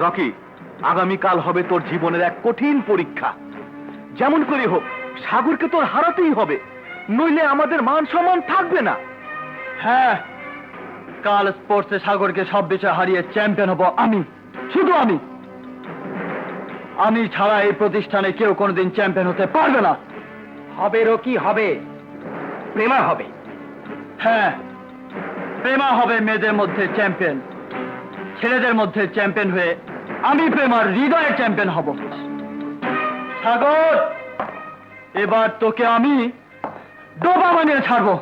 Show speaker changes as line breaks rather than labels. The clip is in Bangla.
রকি আগামীকাল হবে তোর জীবনের এক কঠিন পরীক্ষা। যেমন করে হোক সাগরকে তোর হারাতেই হবে নইলে আমাদের মান সম্মান থাকবে না।
হ্যাঁ কাল স্পোর্টসে সাগরকে সব বিষয়ে হারিয়ে চ্যাম্পিয়ন হব আমি শুধু আমি। আমি ছাড়া এই প্রতিষ্ঠানে কেউ কোনোদিন চ্যাম্পিয়ন হতে পারবে না।
হবে রকি হবে। প্রেমা হবে।
হ্যাঁ প্রেমা হবে মেয়েদের মধ্যে চ্যাম্পিয়ন ছেলেদের মধ্যে চ্যাম্পিয়ন হয়ে আমি প্রেমার হৃদয়ের চ্যাম্পিয়ন হব। সাগর এবার তোকে আমি ডোবা বানিয়ে ছাড়বো।